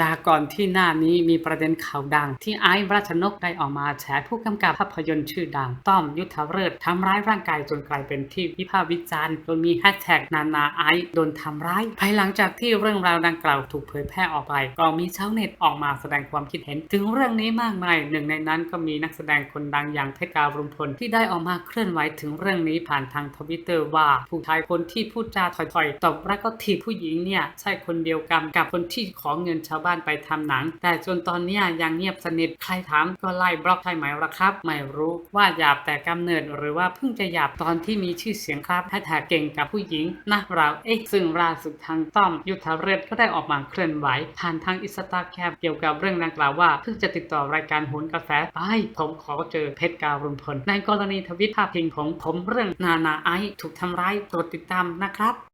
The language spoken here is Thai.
จากก่อนที่หน้านี้มีประเด็นข่าวดัง ที่ไอซ์รัชนกได้ออกมาแฉผู้กำกับภาพยนตร์ชื่อดัง ต้อมยุทธเริศทำร้ายร่างกายจนกลายเป็นที่วิพากษ์วิจารณ์จนมีแฮชแท็กนานาไอซ์โดนทำร้าย ภายหลังจากที่เรื่องราวดังกล่าวถูกเผยแพร่ออกไป ก็มีชาวเน็ตออกมาแสดงความคิดเห็น ถึงเรื่องนี้มากมายหนึ่งในนั้นก็มีนักแสดงคนดังอย่างเพชรการุมพลที่ได้ออกมาเคลื่อนไหวถึงเรื่องนี้ผ่านทางทวิตเตอร์ว่าผู้ชายคนที่พูดจาถอยๆตบแล้วก็ถีบผู้หญิงเนี่ยใช่คนเดียวกันกับคนที่ขอเงินชาวบ้านไปทำหนัง แต่จนตอนนี้ยังเงียบสนิทใครถามก็ไล่บล็อกใช่ไหมล่ะครับ ไม่รู้ว่าหยาบแต่กำเนิดหรือว่าเพิ่งจะหยาบตอนที่มีชื่อเสียงครับถ้าแท้เก่งกับผู้หญิงนะเราเอ๊ะซึ่งล่าสุดทางต้อมยุทธเรศก็ได้ออกมาเคลื่อนไหวผ่านทางอิสตาแคมเกี่ยวกับเรื่องดังกล่าวว่าเพิ่งจะติดต่อรายการโหนกาแฟไปผมขอเจอเพชรการุณพลในกรณีทวิตภาพพิงของผมเรื่องนานาไอซ์ถูกทำร้ายโปรดติดตามนะครับ